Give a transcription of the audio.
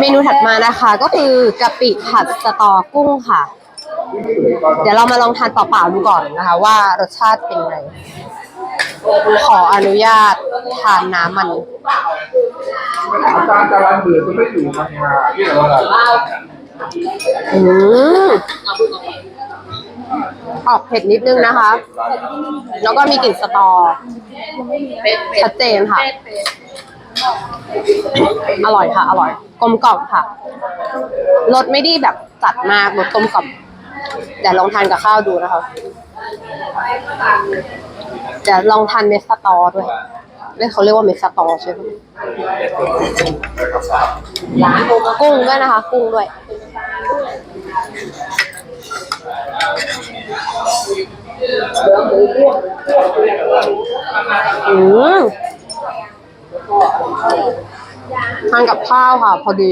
เมนูถัดมานะคะก็คือกะปิผัดสตอกุ้งค่ะ เดี๋ยวเรามาลองทานเปล่าๆดูก่อนนะคะ ว่ารสชาติเป็นไง ขออนุญาตทานน้ำมัน อาจารย์จารันเบื่อจะไม่อยู่ทำงานที่ไหนวะอืมออกเผ็ดนิดนึงนะคะ แล้วก็มีกลิ่นสตอชัดเจนค่ะ อร่อยค่ะ อร่อย กลมกล่อมค่ะรสไม่ได้แบบจัดมากรสกลมกล่อมเดี๋ยวลองทานกับข้าวดูนะคะเดี๋ยวลองทานเมสตอด้วยเรียกเขาเรียกว่าเมสสตอใช่ไหมกุ้งด้วยนะคะ กุ้งด้วยอืม ทานกับข้าวค่ะ พอดี